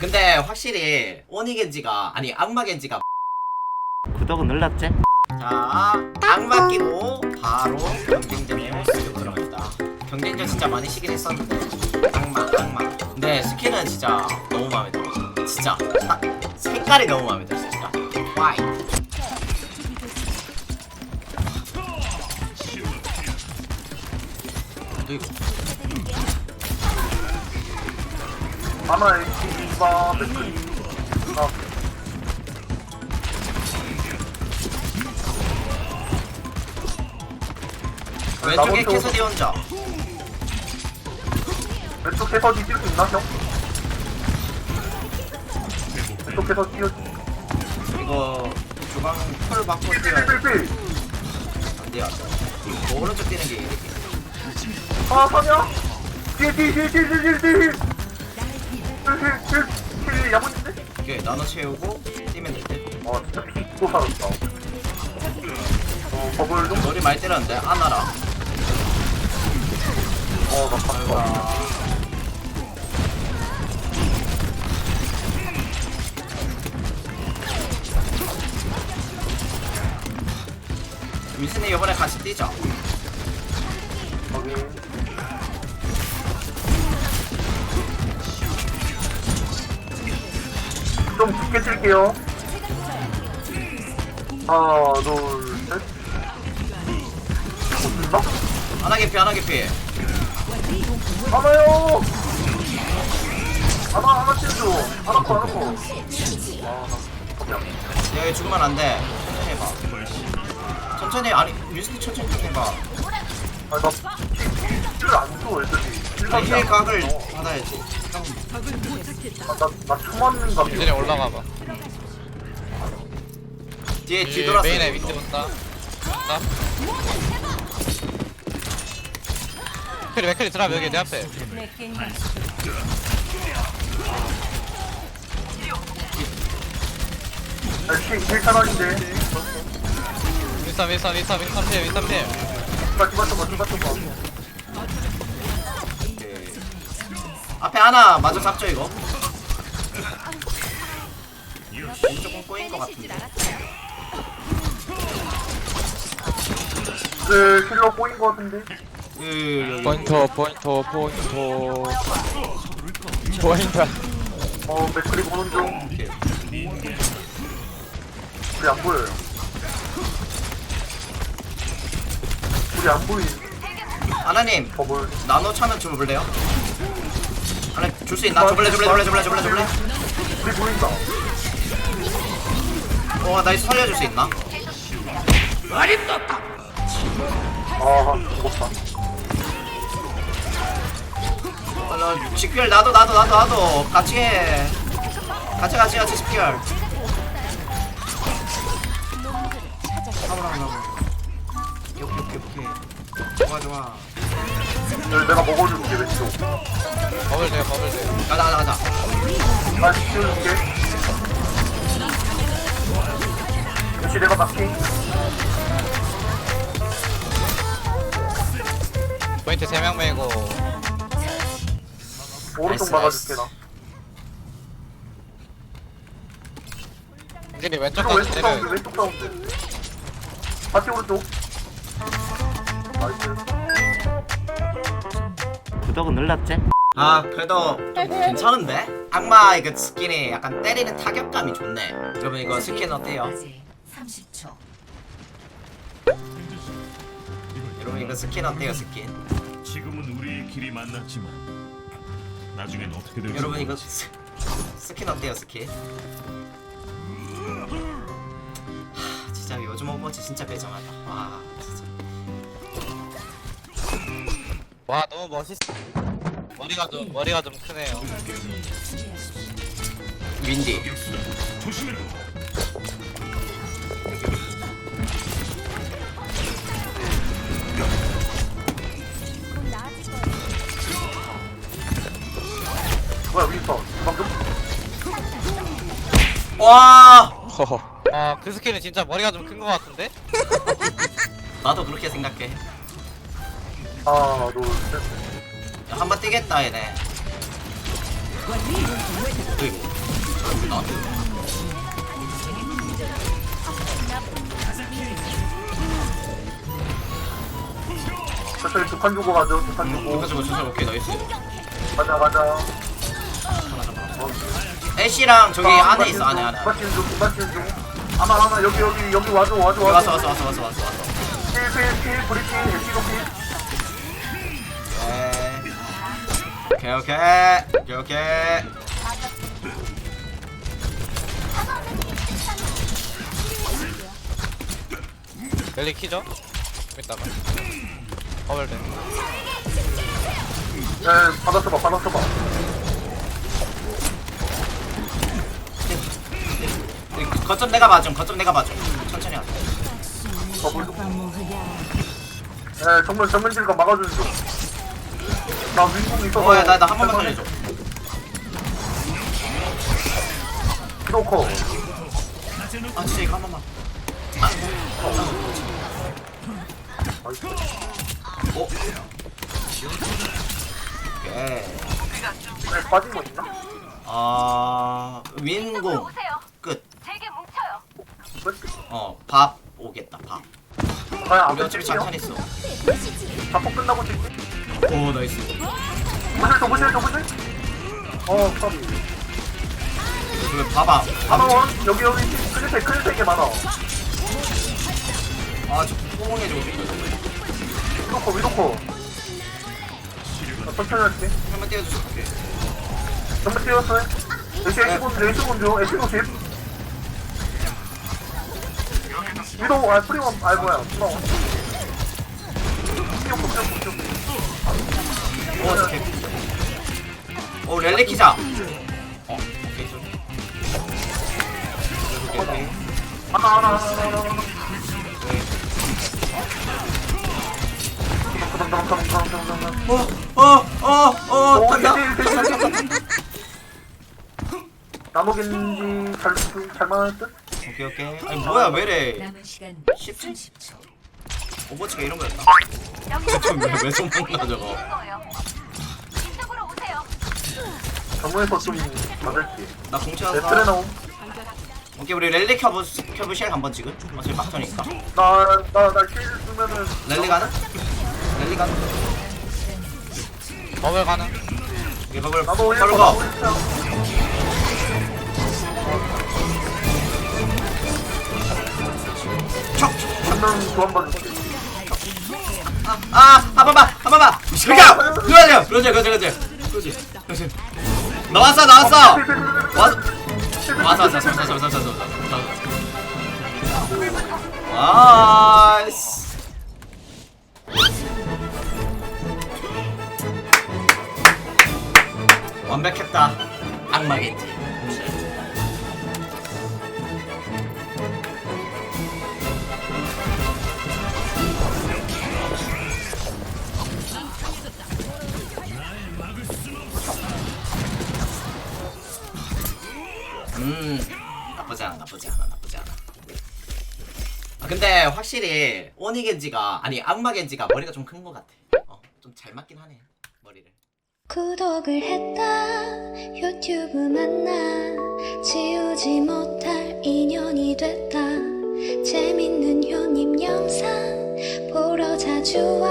근데 확실히 오니겐지가 아니 악마겐지가 구독은 눌렀지? 자 악마 끼고 바로 경쟁전에 쓱 들어갑니다. 경쟁전 진짜 많이 시긴 했었는데 악마 악마 근데 스킨은 진짜 너무 마음에 들어. 진짜 딱 색깔이 너무 마음에 들어 진짜. 이거. 하나 맥크리 아, 왼쪽에 나머지 캐서디 혼자 왼쪽 해서지 뛸수 있나 형? 왼쪽에서 뛰어 이거 주방 풀 받고 뛰어야 돼. 삐삐삐 안 돼요. 뭐 오른쪽 뛰는 게 이렇게. 아 사냐? 뒤에 뒤에 뒤에 뒤에 뒤에 뒤에 뒤에 야무진데? 이게 나눠 채우고 뛰면 될 때. 아 진짜 피또 살았다 어 버블 좀? 머리 많이 때렸는데 안나라. 어나 봤어 윌슨이 이번에 같이 뛰자. 거기 좀 깊게 찔게요 하나 둘셋 못쓴다? 하나 개피 하나 개피. 하나요 하나 하나 찔줘 하나 거 하나 거 아, 여기 죽으면 안 돼. 천천히 해봐. 천천히 아니 윌슨이 천천히 좀 해봐. 아니 나킬안 줘, 애들이 힐 킬각이 각을 안 줘. 받아야지. 나총 맞는 거 얘네 올라가봐 뒤에 뒤 돌았어 메인에 윈드 본다. 나 맥클이 맥클이 드랍 여기 내 앞에. 힐 떨어진데. 윈삼 윈삼 윈삼 윈삼 피해 윈삼 피해. 나 죽었어 나 죽었어 앞에 하나 마저 잡죠 이거. 조금 꼬인 것 같은데. 그 킬러 꼬인 거 같은데 으, 포인터 포인터 포인터. 포인터. 어 맥크리 보는 중 오케이. 우리 안 보여요 우리 안 보이 하나님 버블 나노 차면 줘볼래요? 하나 줄수 있나? 줘볼래 줘볼래 줘볼래 줘볼래 줘볼래 우리 보인다. 어 나이스 살려줄 수 있나? 아 죽었다. 어, 나 식별 나도 나도 나도 나도. 같이 해. 같이 같이 같이 나무라 나무 오케이 오케이 오케이 오케이. 좋아 좋아 여기 내가 먹어줄게 왼쪽 버블 돼 버블 돼. 가자 가자 가자 나 지켜줄게. 역시 내가 막히 포인트 3명 메고. 오른쪽 나이스, 막아줄게 나. 왼쪽까지 왼쪽 사운드 내려. 왼쪽 사운드 다시 오른쪽. 나이스 구독은 눌렀지? 아 그래도 좀 괜찮은데? 악마의 그 스킨이 약간 때리는 타격감이 좋네 여러분 이거 스킨 어때요? 30초. 여러분 이거 스킨 어때요 스킨? 지금은 우리의 길이 만났지만 나중엔 어떻게 될지 여러분 이거. 스, 스킨 어때요 스킨? 하, 진짜 요즘 오버워치 진짜 배정하다 와 진짜 와 너무 멋있어. 머리가 좀 머리가 좀 크네요. 윈디 뭐야 방금 와 허허. 아그 스킬은 진짜 머리가 좀 큰 것 같은데? 나도 그렇게 생각해 하나 둘셋. 한 번 뛰겠다 얘네. 그리고 나 천천히 두칸 주고 가죠 두칸 음, 주고. 가지고 주사 오케이 나이스. 가자 가자 애쉬랑 저기 아, 안에 있어 안에 안에 안에. 맞힌 중 맞힌 중 아마 아마 여기 여기 여기 와줘 와줘 와줘 왔어 왔어 왔어 왔어 왔어 왔어 필필필 브리핑 에피로 필. 오케이 오케이. 오케이 오케이. 랠리 키죠? 이따가. 허벌돼 에 받았어 봐 받았어 봐. 거점 내가 봐줌 거점 내가 봐줌. 천천히 하자 에 정면 질까 막아주는 중 나 윈공 있어서 어야 나 나 한 번만 살려줘 키로커 아 진짜 이거 한 번만 오케이 에 빠진 거 있나? 아 윈공 끝? 어, 밥 오겠다, 밥. 우리 어차피 잔탄 있어. 자폭 끝나고 찍지? 오, 나이스. 보실 더 보실 더 보실 어 컵. 그 봐봐. 하나원 여기 여기 클리텍 클리텍에 많아 아, 저 뽕해주고 싶다. 위도커 위도커 나 천천히 할게 한번 띄워주세요. 오케이. 전부 띄웠어요 여기 에시곤 에시곤 줘 에시곤 10 위도 아 프리원 아 뭐야 뛰었고 뛰었고 뛰었고 오, 오케이. 오, 랠리 키자. 어, 오케이, 소리. 오케이, 오케이. 하나 하나 하나 어, 어, 어, 어, 오, 탄다. 나무겐지 잘, 잘 맞을 듯? 오케이, 오케이. 아니, 뭐야, 왜래. 남은 시간 10초? 30초. 오버치가 이런 거였다. 왜, 왜 손먹나, 저거. 정문에서 좀 맞을게. 나내 공채한다. 틀에 나옴. 오케이, 우리 랠리 켜보, 켜보실 한번 지금? 어차피 막터니까. 나, 나, 나킬 쓰면은. 랠리 가는? 랠리 가는? 버블 가능 이게 밥을 나도 바로 가. 척! 한명 교환 받을게. 아, 한 번만, 한 번만. 그러죠, 그러죠, 그러죠, 그러지, 그러지. 나왔어, 나왔어. 왔어, 왔어, 왔어, 왔어, 왔어, 왔어, 왔어, 왔어. 아이씨. 완벽했다. 악마겠지. 음 나쁘지 않아 나쁘지 않아 나쁘지 않아. 아 근데 확실히 오니 겐지가 아니 악마 겐지가 머리가 좀 큰 것 같아. 어 좀 잘 맞긴 하네 머리를. 구독을 했다. 유튜브 만나. 지우지 못할 인연이 됐다. 재밌는 효님 영상. 보러 자주 와